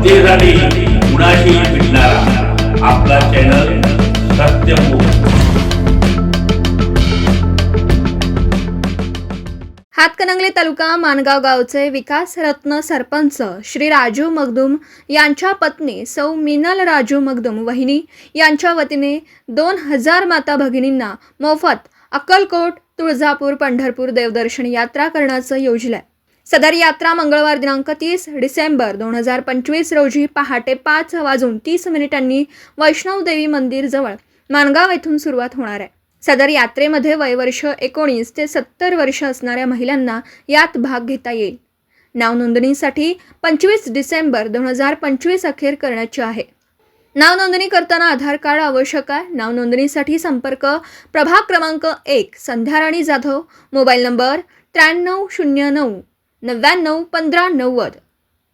जनतेसाठी कुणाशी भेटणारा आपला चॅनल सत्यमुख हातकणंगले तालुका मानगाव गावचे विकास रत्न सरपंच श्री राजू मगदुम यांच्या पत्नी सौ मिनल राजू मगदुम वहिनी यांच्या वतीने दोन हजार माता भगिनींना मोफत अक्कलकोट तुळजापूर पंढरपूर देवदर्शन यात्रा करण्याचं योजलंय सदर यात्रा मंगळवार दिनांक तीस डिसेंबर दोन हजार पंचवीस रोजी पहाटे पाच वाजून तीस मिनिटांनी वैष्णवदेवी मंदिरजवळ माणगाव मानगाव येथून सुरुवात होणार आहे. सदर यात्रेमध्ये वयवर्ष एकोणीस ते सत्तर वर्ष असणाऱ्या महिलांना यात भाग घेता येईल. नाव नोंदणीसाठी पंचवीस डिसेंबर दोन हजार पंचवीस अखेर करण्याची आहे. नाव नोंदणी करताना आधार कार्ड आवश्यक आहे. नाव नोंदणीसाठी संपर्क प्रभाग क्रमांक एक संध्याराणी जाधव मोबाईल नंबर त्र्याण्णव शून्य नऊ नव्याण्णव पंधरा नव्वद.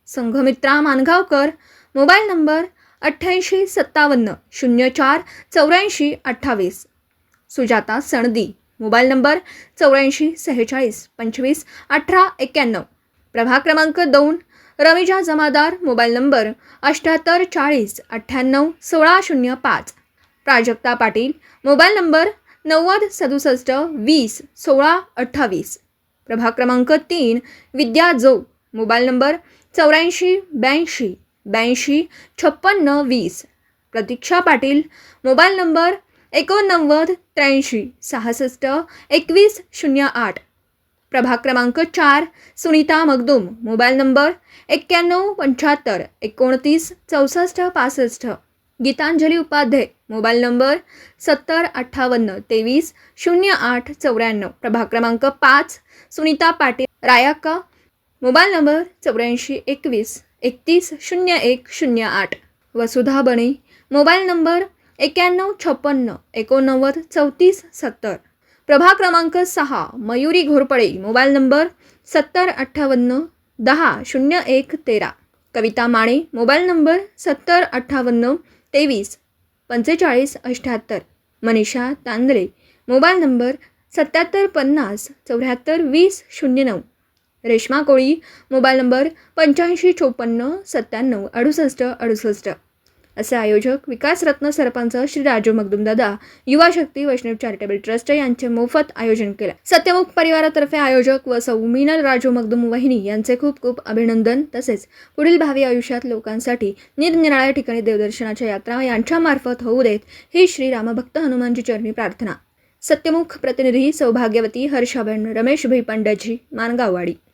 संघमित्रा मानगावकर मोबाईल नंबर अठ्ठ्याऐंशी सत्तावन्न शून्य चार चौऱ्याऐंशी अठ्ठावीस. सुजाता सणदी मोबाईल नंबर चौऱ्याऐंशी सेहेचाळीस पंचवीस अठरा एक्क्याण्णव प्रभाग क्रमांक दोन रविजा जमादार मोबाईल नंबर अठ्ठ्याहत्तर चाळीस अठ्ठ्याण्णव सोळा शून्य पाच. प्राजक्ता पाटील मोबाईल नंबर नव्वद सदुसष्ट वीस सोळा अठ्ठावीस. प्रभाग क्रमांक तीन विद्या जो मोबाईल नंबर चौऱ्याऐंशी ब्याऐंशी ब्याऐंशी छप्पन्न वीस. प्रतीक्षा पाटील मोबाईल नंबर एकोणनव्वद त्र्याऐंशी सहासष्ट एकवीस शून्य आठ. प्रभाग क्रमांक चार सुनीता मगदुम मोबाईल नंबर एक्क्याण्णव पंच्याहत्तर एकोणतीस चौसष्ट पासष्ट. गीतांजली उपाध्याय मोबाईल नंबर सत्तर अठ्ठावन्न तेवीस शून्य आठ चौऱ्याण्णव. प्रभाग क्रमांक पाच सुनीता पाटील रायाक्का. मोबाईल नंबर चौऱ्याऐंशी एकवीस एकतीस शून्य एक शून्य आठ. वसुधा बणे मोबाईल नंबर एक्याण्णव छप्पन्न एकोणनव्वद चौतीस सत्तर. प्रभाग क्रमांक सहा मयुरी घोरपडे मोबाईल नंबर सत्तर अठ्ठावन्न दहा शून्य एक तेरा. कविता माणे मोबाईल नंबर सत्तर अठ्ठावन्न तेवीस पंचेचाळीस अठ्ठ्याहत्तर मनीषा तांदळे. मोबाईल नंबर सत्याहत्तर पन्नास चौऱ्याहत्तर वीस शून्य नऊ. रेश्मा कोळी. मोबाईल नंबर पंच्याऐंशी चोपन्न सत्त्याण्णव अडुसष्ट अडुसष्ट. असे आयोजक विकासरत्न सरपंच श्री राजू मगदुमदादा युवा शक्ती वैष्णव चॅरिटेबल ट्रस्ट यांचे मोफत आयोजन केले. सत्यमुख परिवारातर्फे आयोजक व सौमीनल राजू मगदुम वहिनी यांचे खूप खूप अभिनंदन. तसेच पुढील भावी आयुष्यात लोकांसाठी निरनिराळ्या ठिकाणी देवदर्शनाच्या यात्रा यांच्यामार्फत होऊ देत ही श्री रामभक्त हनुमानजी चरणी प्रार्थना. सत्यमुख प्रतिनिधी सौभाग्यवती हर्षाबेन रमेश भाई पंडतजी मानगाववाडी.